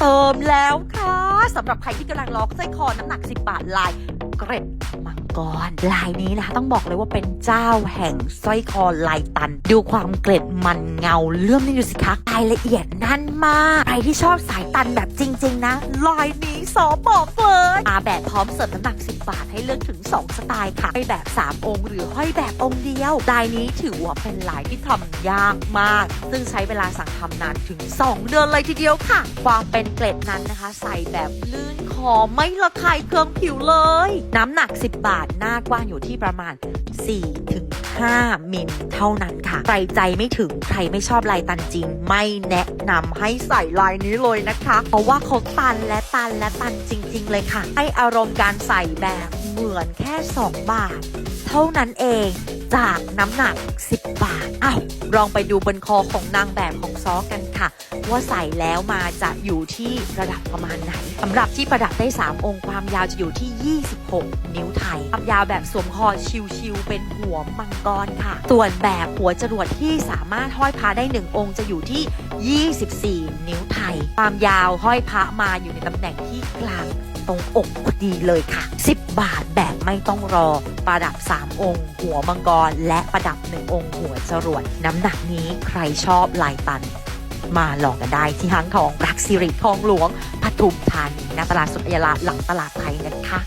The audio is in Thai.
เติมแล้วค่ะสำหรับใครที่กำลังล็อกสร้อยคอน้ำหนัก 10 บาทลาย เกร็ดมังกรลายนี้นะคะต้องบอกเลยว่าเป็นเจ้าแห่งสร้อยคอลายตัน ดูความเกล็ดมันเงาเลื่อมนี่ดูสิคะรายละเอียดนั่นมาก ใครที่ชอบสายตันแบบจริง ๆ นะลายนี้สอบอกเลยมาแบบพร้อมเสริมน้ำหนัก 10 บาทให้เลือกถึง 2 สไตล์ค่ะให้แบบ 3 องค์ หรือห้อยแบบองค์เดียวลายนี้ถือว่าเป็นลายที่ทำยากมาก ซึ่งใช้เวลาสั่งทำนานถึง 2 เดือนเลยทีเดียวค่ะ ความเป็นเกล็ดนั้นนะคะ ใส่แบบลื่นคอไม่ระคายเคืองผิวเลยน้ำหนัก 10 บาท หน้ากว้างอยู่ที่ประมาณ4ถึง5มิลเท่านั้นค่ะ ใครใจไม่ถึง ใครไม่ชอบลายตันจริง ไม่แนะนำให้ใส่ลายนี้เลยนะคะ เพราะว่าเขาตันและตันและตันจริง ๆ เลยค่ะ ให้อารมณ์การใส่แบบเหมือนแค่ 2 บาท เท่านั้นเองจากน้ำหนัก 10 บาท อ้าวลองไปดูบนคอของนางแบบของซอกันค่ะ ว่าใส่แล้วมาจะอยู่ที่ระดับประมาณไหนสำหรับที่ประดับได้ 3 องค์ความยาวจะอยู่ที่ 26 นิ้วไทยความยาวแบบสวมคอชิวๆเป็นหัวมังกรค่ะ ส่วนแบบหัวจรวดที่สามารถห้อยพาได้ 1 องค์จะอยู่ที่ 24 นิ้วไทย ความยาวห้อยพระมาอยู่ในตำแหน่งที่กลางตรงอกพอดีเลยค่ะ 10 บาทแบบไม่ต้องรอ ประดับ 3 องค์ หัวมังกร และประดับ 1 องค์ หัวจรวด น้ำหนักนี้ใครชอบลายตัน มาลองกันได้ที่ห้างทองรักสิริทองหลวงปทุมธานีณตลาดสุทยาลาหลังตลาดไทยนะคะ